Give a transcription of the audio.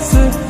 思